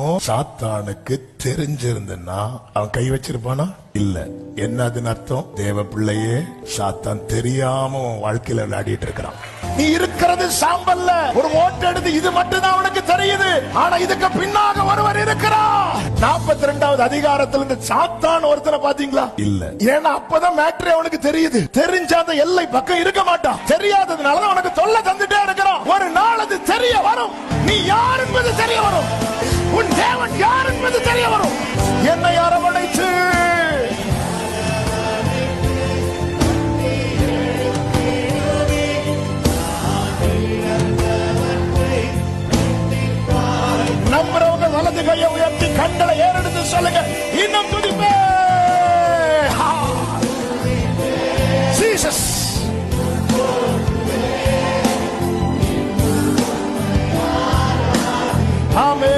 சாத்தானுக்கு தெரிஞ்சிருந்தனா அவன் கை வச்சிருப்பானா? இல்ல. என்ன அதுன்னு அர்த்தம்? தேவ பிள்ளையே சாத்தான் தெரியாம வாழ்க்கையில விளையாடிட்டு இருக்கிறான். நீ இருக்கிறது சாம்பல்ல. ஒரு ஓட்டு எடுத்து இது மட்டும் தான் அவனுக்கு தெரியுது. ஆனா இதுக்கு பின்னாக ஒருவர் இருக்கிறார். நாற்பத்தி ரெண்டாவது அதிகாரத்துல இந்த சாத்தான் ஒருத்தனை பாத்தீங்களா இல்ல. ஏன்னா அப்பதான் மேட்ரு அவனுக்கு தெரியுது. தெரிஞ்ச அந்த எல்லை பக்கம் இருக்க மாட்டான். தெரியாததுனால அவனுக்கு தொல்லை தந்துட்டே இருக்கிறான். ஒரு நாள் அது தெரிய வரும். நீ யார் என்பது தெரிய வரும். உன் தேவன் யார் என்பது தெரிய வரும். என்னை அரவணைத்து. நம்புறவங்க வலது கையை உயர்த்தி கண்களை ஏறெடுத்து சொல்லுங்க. இன்னும் துதிப்பே ஜீசஸ் ஆமே